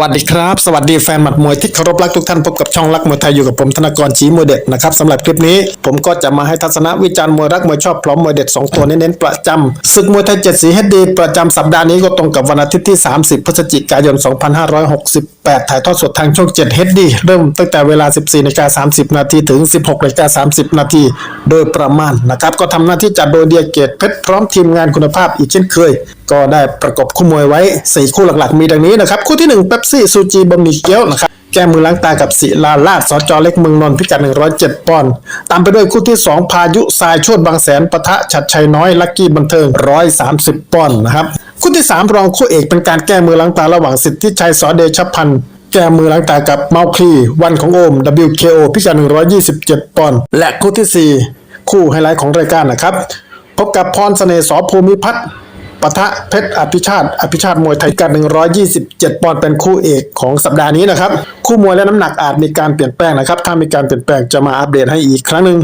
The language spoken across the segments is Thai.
วัสดีครับ สวัสดีแฟนหมัดมวยที่เคารพรักทุกท่านพบกับช่องรักมวยไทยอยู่กับผมธนากรชีมวยเด็ดนะครับสำหรับคลิปนี้ผมก็จะมาให้ทัศนวิจารณ์มวยรักมวยชอบพร้อมมวยเด็ด 2 ตัวเน้นๆประจำศึกมวยไทยเจ็ดสีเฮดดีประจำสัปดาห์นี้ก็ตรงกับวันอาทิตย์ที่ 30 พฤศจิกายน 2568 ถ่ายทอดสดทางช่อง7 HD เริ่มตั้งแต่เวลา 14นาฬิกา30 นาทีถึง 16นาฬิกา30 นาทีโดยประมาณนะครับก็ทำหน้าที่จัดโดยเดียเกตเพชรพร้อมทีมงานคุณภาพอีกเช่นเคยก็ได้ประกบคู่มวยไว้ 4 คู่หลักๆ มีดังนี้นะครับ คู่ที่1เป๊ปซี่ซูจีบะหมี่เกี๊ยวนะครับแก้มือล้างตากับศิลาลาดสจเล็กเมืองนนท์พิกัด 107 ปอนด์ตามไปด้วยคู่ที่ 2 พายุทรายชดบางแสนปะทะฉัดชัยน้อย ลักกี้บันเทิง 130 ปอนด์นะครับคู่ที่ 3 รองคู่เอกเป็นการแก้มือล้างตาระหว่างสิทธิชัยสอเดชพันธ์แก้มือล้างตากับเมาคลีวันของโอม WKO พิกัด 127 ปอนด์และคู่ทีสี่4 คู่ไฮไลท์ของรายการนะครับ พบกับพรเสน่ห์สอภูมิพัฒน์ ปะทะเพชรอภิชาติอภิชาติมวยไทยกัน127 ปอนด์เป็นคู่เอกของสัปดาห์นี้นะครับ คู่มวยและน้ำหนักอาจมีการเปลี่ยนแปลงนะครับ ถ้ามีการเปลี่ยนแปลงจะมาอัปเดตให้อีกครั้งหนึ่ง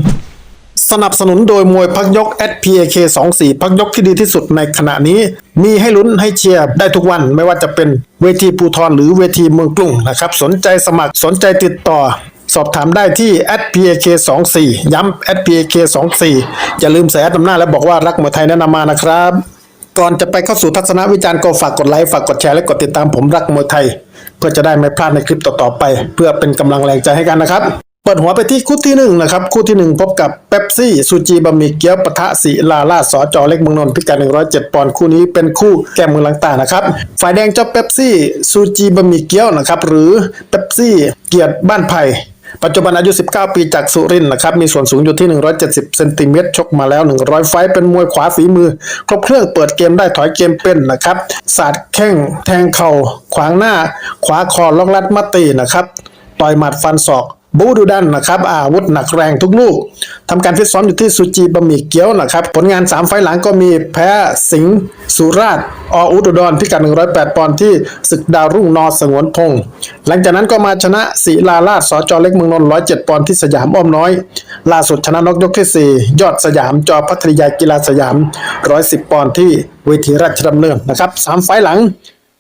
สนับสนุนโดยมวยพักยก SPAK 24 พักยกที่ดีที่สุดในขณะนี้ มีให้ลุ้นให้เชียร์ได้ทุกวันไม่ว่าจะเป็นเวทีภูทรหรือเวทีเมืองกรุงนะครับ สนใจสมัครสนใจติดต่อ สอบถามได้ที่ SPAK 24ย้ำ SPAK 24อย่าลืมใส่แอดนำหน้าและบอกว่ารักมวยไทยแนะนำมานะครับ ก่อนจะไปเข้าสู่ทัศนวิจารณ์ก็ฝากกดไลค์ฝากกดแชร์และกดติดตามผมรักมวยไทย เพื่อจะได้ไม่พลาดในคลิปต่อๆไป เพื่อเป็นกำลังแรงใจให้กันนะครับ เปิดหัวไปที่คู่ที่หนึ่งนะครับคู่ที่หนึ่งพบกับเป๊ปซี่ซูจีบะหมี่เกี๊ยวปะทะศิลาลาสอจอเล็กเมืองนนท์พิกัด107 ปอนด์คู่นี้เป็นคู่แก้มือลังตานะครับฝ่ายแดงเจ้าเป๊ปซี่ซูจีบะหมี่เกี๊ยวนะครับหรือเป๊ปซี่เกียรติบ้านไผ่ ปัจจุบันอายุ 19 ปีจากสุรินนะครับ มีส่วนสูงอยู่ที่ 170 เซนติเมตร ชกมาแล้ว 100 ไฟเป็นมวยขวาฝีมือ ครบเครื่องเปิดเกมได้ถอยเกมเป็นนะครับ สาดแข้งแทงเข่า ขวางหน้า ขวาคอล็อกลัดมัตตีนะครับ ต่อยหมัดฟันศอก บูดูดันนะครับอาวุธหนักแรงทุกลูกทำการฟิตซ้อมอยู่ที่ซูจีบะหมี่เกี๊ยวนะครับ ผลงาน 3 ไฟล์หลังก็มีแพ้สิงห์สุราษฎร์ออุดรพิกัด 108 ปอนด์ที่ศึกดาวรุ่งนอสงวนพงศ์หลังจากนั้นก็มาชนะศิลาราชสจเล็กเมืองนนท์107 ปอนด์ที่สยามอ้อมน้อย ล่าสุดชนะนกยกที่ 4 ยอดสยามจอพัทยากีฬาสยาม 110 ปอนด์ที่เวทีราชดำเนินนะครับสามไฟล์หลัง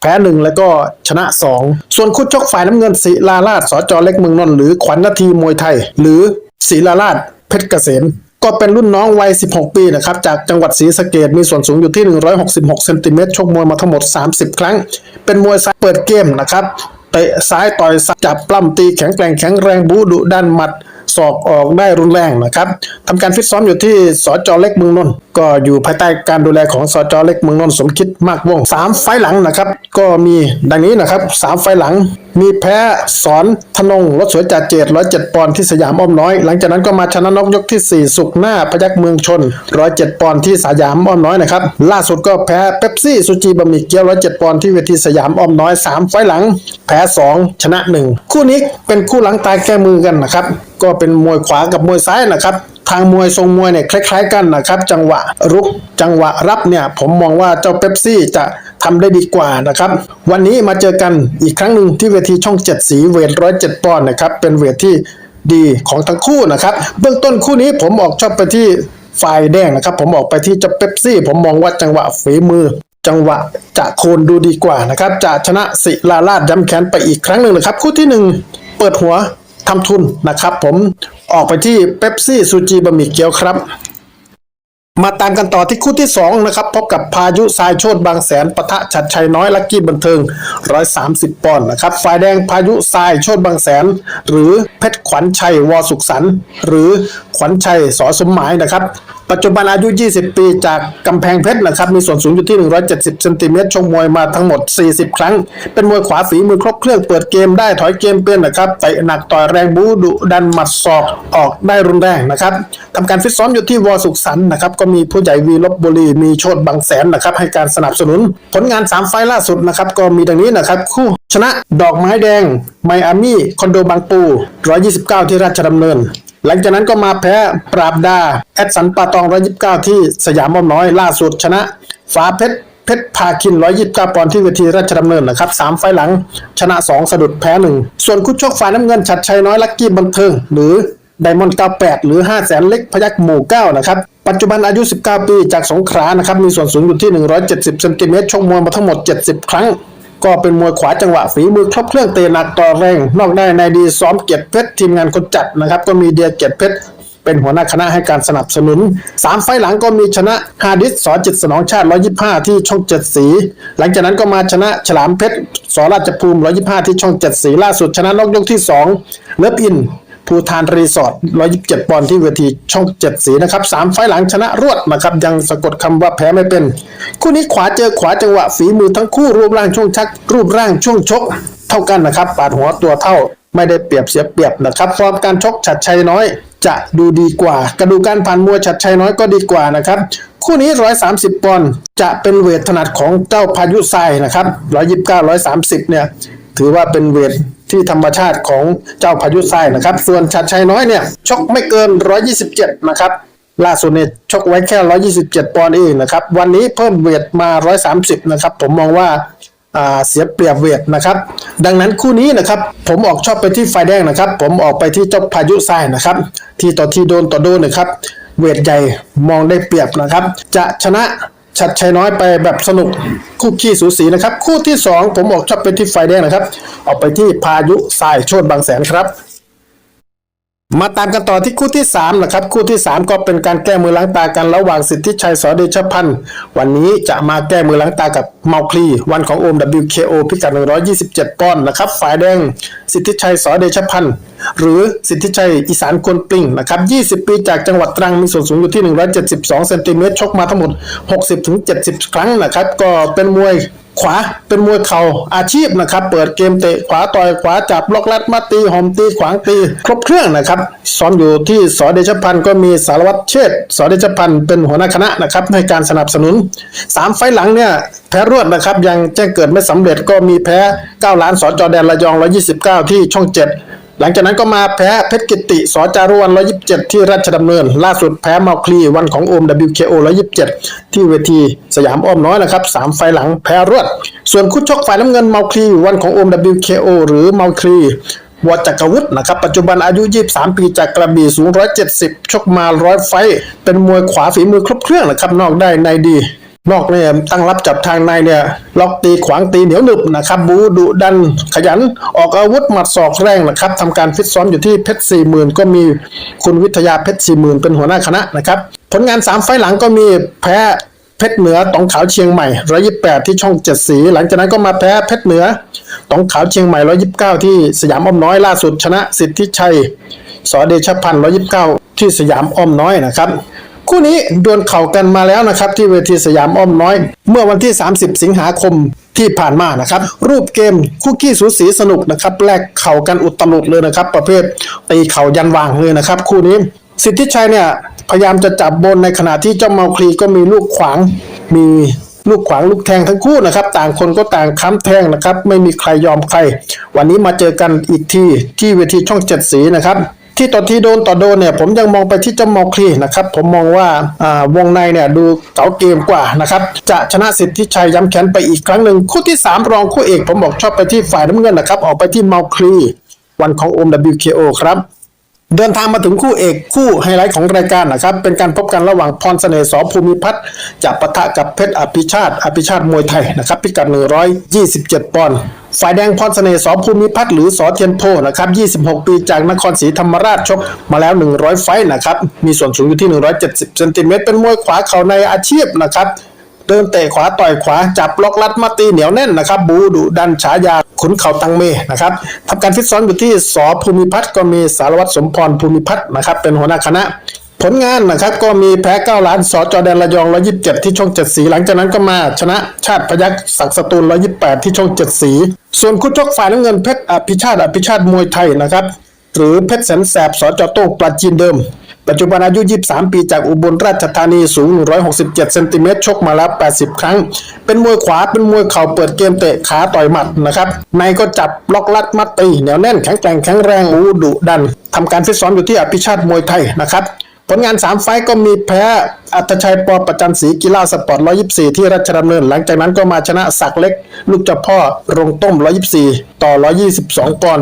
แพ้หนึ่งแล้วก็ชนะ 2 ส่วนคู่ชกฝ่ายน้ำเงินศิลาราชสจเล็กเมืองนนท์หรือขวัญนาทีมวยไทย หรือศิลาราชเพชรเกษมก็เป็นรุ่นน้องวัย 16 ปีนะครับ จากจังหวัดศรีสะเกดมีส่วนสูงอยู่ที่ 166 เซนติเมตร ชกมวยมาทั้งหมด 30 ครั้ง เป็นมวยซ้ายเปิดเกมนะครับ เตะซ้ายต่อยซ้ายจับปล้ำตีแข็งแกร่งแข็งแรงบูดุดันหมัด ศอกออกได้รุนแรงนะครับทำการฟิตซ้อมอยู่ที่สจเล็กเมืองนนท์ก็อยู่ภายใต้การดูแลของสจเล็กเมืองนนท์สมคิดมากวงสามไฟหลังนะครับ ก็มีดังนี้นะครับสามไฟหลัง มีแพ้สอนธนงรถสวยจ่าเจดร้อยเจ็ดปอนด์ที่สยามอ้อมน้อย หลังจากนั้นก็มาชนะนกยกที่สี่สุกหน้าพยักเมืองชนร้อยเจ็ดปอนด์ที่สยามอ้อมน้อยนะครับล่าสุดก็แพ้เป๊ปซี่ซูจีบะหมี่เกี๊ยวร้อยเจ็ดปอนด์ที่เวทีสยามอ้อมน้อยสามไฟหลัง แพ้สองชนะหนึ่งคู่นี้เป็นคู่หลังตายแก้มือกันนะครับ ก็เป็นมวยขวากับมวยซ้ายนะครับ ทางมวยทรงมวยเนี่ยคล้าย ๆ กันนะครับ จังหวะรุกจังหวะรับเนี่ย ผมมองว่าเจ้าเป๊ปซี่จะทำได้ดีกว่านะครับ วันนี้มาเจอกันอีกครั้งหนึ่งที่เวทีช่องเจ็ดสีเวทร้อยเจ็ดปอนด์นะครับ เป็นเวทที่ดีของทั้งคู่นะครับ เบื้องต้นคู่นี้ผมออกชอบไปที่ฝ่ายแดงนะครับ ผมออกไปที่เจ้าเป๊ปซี่ ผมมองว่าจังหวะฝีมือจังหวะจะโคนดูดีกว่านะครับ จะชนะศิลาราชย้ำแค้นไปอีกครั้งหนึ่งนะครับ คู่ที่หนึ่งเปิดหัว ทำทุนนะครับ ผมออกไปที่เป๊ปซี่ซูจีบะหมี่เกี๊ยวครับ มาตามกันต่อที่คู่ที่ 2 นะครับ พบกับพายุทรายโชดบางแสนปะทะฉัดชัยน้อยลักกี้บันเทิง 130 ปอนด์นะครับฝ่ายแดงพายุทรายโชดบางแสน หรือเพชรขวัญชัยวอสุขสันต์หรือขวัญชัยสอสมหมายนะครับ ปัจจุบันอายุ 20 ปีจากกำแพงเพชรนะครับ มีส่วนสูงอยู่ที่ 170เซนติเมตรชกมวยมาทั้งหมด 40 ครั้ง เป็นมวยขวาฝีมือครบเครื่องเปิดเกมได้ถอยเกมเป็นนะครับเตะหนักต่อยแรงบูดุดันหมัดศอกออกได้รุนแรงนะครับทำการฟิตซ้อมอยู่ที่วอสุขสันนะครับ ก็มีผู้ใหญ่วีลบบุรีมีโชดบางแสนนะครับ ให้การสนับสนุน ผลงาน 3 ไฟล์ล่าสุดนะครับ ก็มีดังนี้นะครับ คู่ชนะดอกไม้แดงไมอามี่คอนโดบางปู 129 ที่ราชดำเนิน หลังจากนั้นก็มาแพ้ปราบดา แอดสันปาตอง 129 ที่สยามอ้อมน้อยล่าสุดชนะ ฟ้าเพชรเพชรพาคิน 129 ปอนด์ที่เวทีราชดำเนินนะครับ 3 ไฟล์หลังชนะ 2 สะดุดแพ้ 1 ส่วนคู่ชกฝ่ายน้ำเงินชัดชัยน้อยลักกี้บันเทิง หรือไดมอนด์98 หรือ5แสนเล็กพยักหมู่ 9 นะครับ ปัจจุบันอายุ 19 ปีจากสงขลานะครับ มีส่วนสูงอยู่ที่ 170 เซนติเมตร ชกมวยมาทั้งหมด 70 ครั้ง ก็เป็นมวยขวาจังหวะฝีมือครบเครื่องเตะหนักต่อแรง นอกได้ในดีซ้อมเกียรติเพชรทีมงานคนจัดนะครับ ก็มีเดียเกียรติเพชรเป็นหัวหน้าคณะให้การสนับสนุน 3 ไฟหลังก็มีชนะฮาดิสสอจิตสนองชาติ 125 ที่ช่องเจ็ดสี หลังจากนั้นก็มาชนะฉลามเพชรสอราชภูมิ 125 ที่ช่องเจ็ดสีล่าสุดชนะนอกยกที่2เลิฟอิน ภูทานรีสอร์ท127 ปอนด์ที่เวทีช่องเจ็ดสีนะครับสามไฟหลังชนะรวดนะครับ ยังสะกดคำว่าแพ้ไม่เป็น คู่นี้ขวาเจอขวาจังหวะฝีมือทั้งคู่รูปร่างช่วงชัก รูปร่างช่วงชก เท่ากันนะครับปาดหัวตัวเท่าไม่ได้เปรียบเสียเปรียบนะครับฟอร์มการชกฉัดชัยน้อยจะดูดีกว่า กระดูกการผ่านมวยฉัดชัยน้อยก็ดีกว่านะครับ คู่นี้ 130 ปอนด์จะเป็นเวทถนัดของเจ้าพายุทรายนะครับ 129 130 เนี่ย ถือว่าเป็นเวทที่ธรรมชาติของเจ้าพายุทรายนะครับ ส่วนชัดชัยน้อยเนี่ยชกไม่เกิน 127 นะครับล่าสุดเนี่ยชกไว้แค่ 127 ปอนด์เองนะครับ วันนี้เพิ่มเวทมา 130 นะครับ ผมมองว่าเสียเปรียบเวทนะครับ ดังนั้นคู่นี้นะครับ ผมออกชอบไปที่ไฟแดงนะครับ ผมออกไปที่เจ้าพายุทรายนะครับ ที่ต่อที่โดนต่อโดนนะครับ เวทใหญ่มองได้เปรียบนะครับ จะชนะ ชัดชัยน้อยไปแบบสนุกคู่ขี้สูสีนะครับ คู่ที่ 2 ผมออกชอบเป็นที่ไฟแดงนะครับ ออกไปที่พายุทรายชนบางแสนครับ มาตามกันต่อที่คู่ที่3นะครับคู่ที่ 3 ก็เป็นการแก้มือล้างตากันระหว่างสิทธิชัยสอเดชพันธ์วันนี้จะมาแก้มือล้างตากับเมาคลีวันของโอม WKO พิกัด 127ปอนด์นะครับฝ่ายแดงสิทธิชัยสอเดชพันธ์หรือสิทธิชัยอีสานคนปลิงนะครับ20 ปีจากจังหวัดตรังมีส่วนสูงอยู่ที่ 172เซนติเมตรชกมาทั้งหมด 60-70 ครั้งนะครับก็เป็นมวย ขวาเป็นมวยเข่าอาชีพนะครับ เปิดเกมเตะขวาต่อยขวาจับล็อกลัดมาตีหอมตีขวางตี ครบเครื่องนะครับซ้อมอยู่ที่สอเดชพันธ์ก็มีสารวัตรเชษสอเดชพันธ์เป็นหัวหน้าคณะนะครับในการสนับสนุนสามไฟล์หลังเนี่ยแพ้รวดนะครับยังแจ้งเกิดไม่สำเร็จก็มีแพ้ 9 ล้านสอจอแดนระยอง 129 ที่ช่อง 7 หลังจากนั้นก็มาแพ้เพชรกิติสอจารุวัน127 ที่ราชดำเนิน ล่าสุดแพ้เมาคลีวันของโอม WKO 127 ที่เวทีสยามอ้อมน้อยนะครับสามไฟหลังแพ้รวด ส่วนคู่ชกฝ่ายน้ำเงินเมาคลีวันของโอม WKO หรือเมาคลีวจักรวุฒินะครับ ปัจจุบันอายุ 23 ปีจากกระบี่สูง 170 ชกมาร้อยไฟ เป็นมวยขวาฝีมือครบเครื่องนะครับ นอกได้ในดี นอกเนี่ยตั้งรับจับทางในเนี่ยล็อกตีขวางตีเหนียวหนึบนะครับบูดุดันขยันออกอาวุธหมัดศอกแรงนะครับทำการฟิตซ้อมอยู่ที่เพชรสี่หมื่นก็มีคุณวิทยาเพชรสี่หมื่นเป็นหัวหน้าคณะนะครับผลงาน3ไฟล์หลังก็มีแพ้เพชรเหนือตองขาวเชียงใหม่ร้อยยี่แปดที่ช่องเจ็ดสี หลังจากนั้นก็มาแพ้เพชรเหนือตองขาวเชียงใหม่ร้อยยี่เก้าที่สยามอ้อมน้อยล่าสุดชนะสิทธิชัยสอเดชพันธ์129ที่สยามอ้อมน้อยนะครับ คู่นี้ดวลเข่ากันมาแล้วนะครับที่เวทีสยามอ้อมน้อย เมื่อวันที่ 30 สิงหาคมที่ผ่านมานะครับ รูปเกมคู่ขี้สูสีสนุกนะครับแลกเข่ากันอุตลุดเลยนะครับ ประเภทตีเข่ายันวางเลยนะครับ คู่นี้ สิทธิชัยเนี่ยพยายามจะจับบนในขณะที่เจ้าเมาคลีก็มีลูกขวางมีลูกขวางลูกแทงทั้งคู่นะครับ ต่างคนก็ต่างค้ำแทงนะครับ ไม่มีใครยอมใคร วันนี้มาเจอกันอีกทีที่เวทีช่องเจ็ดสีนะครับ ที่ต่อที่โดนต่อโดนเนี่ยผมยังมองไปที่เจ้าเมอคลีนะครับผมมองว่าวงในเนี่ยดูเก๋าเกมกว่านะครับจะชนะสิทธิชัยย้ำแขนไปอีกครั้งหนึ่งคู่ที่ 3 รองคู่เอกผมบอกชอบไปที่ฝ่ายน้ำเงินนะครับออกไปที่เมาคลีวันของ OMWKO ครับ เดินทางมาถึงคู่เอกคู่ไฮไลท์ของรายการนะครับ เป็นการพบกันระหว่างพรเสน่ห์สอภูมิพัฒน์จะปะทะกับเพชรอภิชาติ อภิชาติมวยไทยนะครับ พิกัด 127 ปอนด์ฝ่ายแดงพรเสน่ห์สอภูมิพัฒน์หรือสอเทียนโพนะครับ 26 ปีจากนครศรีธรรมราชชกมาแล้ว 100 ไฟต์นะครับ มีส่วนสูงอยู่ที่ 170 เซนติเมตรเป็นมวยขวาเข่าในอาชีพนะครับ เดินเตะขวาต่อยขวาจับล็อกลัดมาตีเหนียวแน่นนะครับ บูดุดันฉายาขุนเขาตังเมนะครับทำการฟิตซ้อมอยู่ที่สอภูมิพัฒน์ก็มีสารวัตรสมพรภูมิพัฒน์นะครับ เป็นหัวหน้าคณะผลงานนะครับก็มีแพ้ 9 ล้านสอจอแดนระยอง 127 ที่ช่อง7สี หลังจากนั้นก็มาชนะชาติพยักศักสตูล 128 ที่ช่อง7สี ส่วนคู่ชกฝ่ายน้ำเงินเพชรอภิชาติอภิชาติมวยไทยนะครับ หรือเพชรแสนแสบสจอโต้งปลาจีนเดิม ปัจจุบันอายุ 23 ปีจากอุบลราชธานีสูง 167 เซนติเมตรชกมาแล้ว 80 ครั้ง เป็นมวยขวาเป็นมวยเข่าเปิดเกมเตะขาต่อยหมัดนะครับในก็จับล็อกลัดมัดตีเหนียวแน่นแข็งแกร่งแข็งแรงอู้ดุดันทำการฟิตซ้อมอยู่ที่อภิชาติมวยไทยนะครับ ผลงาน 3 ไฟก็มีแพ้ อัตชัยปอประจันศรีกีฬาสปอร์ต 124 ที่ราชดำเนิน หลังจากนั้นก็มาชนะศักเล็ก ลูกเจ้าพ่อรงต้ม 124 ต่อ 122ปอน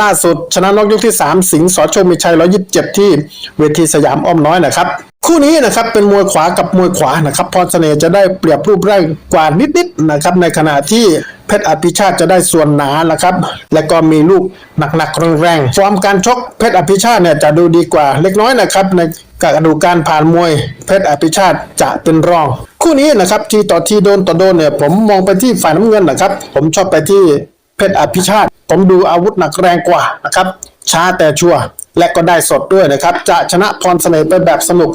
ล่าสุด ชนะนอกยกที่ 3 สิงห์สอโชมีชัย 127 ที่เวทีสยามอ้อมน้อยนะครับคู่นี้นะครับเป็นมวยขวากับมวยขวานะครับพรเสน่ห์จะได้เปรียบรูปร่างกว่านิดๆนะครับในขณะที่ เพชรอภิชาติจะได้ส่วนหนาละครับ และก็มีลูกหนักๆแรงๆฟอร์มการชกเพชรอภิชาติเนี่ยจะดูดีกว่าเล็กน้อยนะครับ ในการดูการผ่านมวย เพชรอภิชาติจะเป็นรอง คู่นี้นะครับทีต่อทีโดนต่อโดนเนี่ยผมมองไปที่ฝ่ายน้ำเงินนะครับ ผมชอบไปที่เพชรอภิชาติ ผมดูอาวุธหนักแรงกว่านะครับ ช้าแต่ชัวร์และก็ได้สดด้วยนะครับ จะชนะพรเสน่ห์ไปแบบสนุก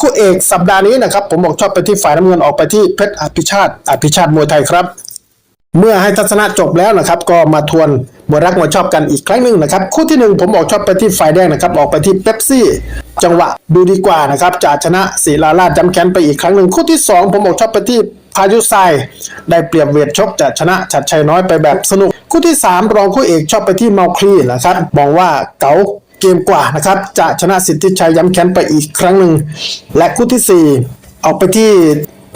คู่เอกสัปดาห์นี้นะครับ ผมบอกชอบไปที่ฝ่ายน้ำเงินออกไปที่เพชรอภิชาติอภิชาติมวยไทยครับ เมื่อให้ทัศนะจบแล้วนะครับ ก็มาทวนมวยรักมวยชอบกันอีกครั้งหนึ่งนะครับ คู่ที่หนึ่งผมออกชอบไปที่ฝ่ายแดงนะครับ ออกไปที่เป๊ปซี่ จังหวะดูดีกว่านะครับจะชนะศิลาราชจำแค้นไปอีกครั้งหนึ่งคู่ที่สองผมออกชอบไปที่พายุทรายได้เปรียบเวทชกจะชนะชัดชัยน้อยไปแบบสนุก คู่ที่สามรองคู่เอกชอบไปที่เมาคลีนะครับมองว่าเก๋าเกมกว่านะครับจะชนะสิทธิชัยย้ำแค้นไปอีกครั้งหนึ่งและคู่ที่ 4 ออกไปที่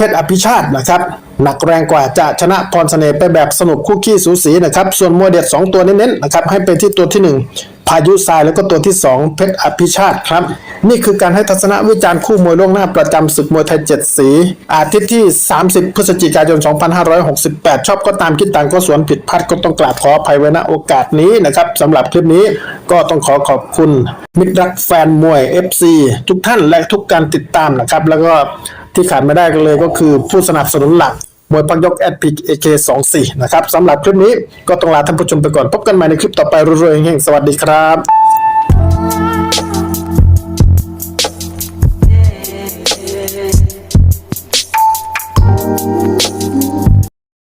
เพชรอภิชาตินะครับหนักแรงกว่าจะชนะพรเสน่ห์ไปแบบสนุกคู่ขี้สูสีนะครับส่วนมวยเด็ด2 ตัวเน้นๆนะครับให้ไปที่ตัวที่ 1 พายุทรายแล้วก็ตัวที่ 2 เพชรอภิชาติครับนี่คือการให้ทัศนวิจารณ์คู่มวยล่วงหน้าประจำศึกมวยไทย 7 สี อาทิตย์ที่ 30 พฤศจิกายน 2568 ชอบก็ตามคิดต่างก็สวนผิดพลาดก็ต้องกราบขออภัยไว้ณโอกาสนี้นะครับสำหรับคลิปนี้ก็ต้องขอขอบคุณมิตรรักแฟนมวย FC ทุกท่านและทุกการติดตามนะครับแล้วก็ ที่ขาดไม่ได้กันเลยก็คือผู้สนับสนุนหลักมวยพักยกแอดพิกเอเคสองสี่นะครับสำหรับคลิปนี้ก็ต้องลาท่านผู้ชมไปก่อนพบกันใหม่ในคลิปต่อไปรวยๆเฮงๆสวัสดีครับ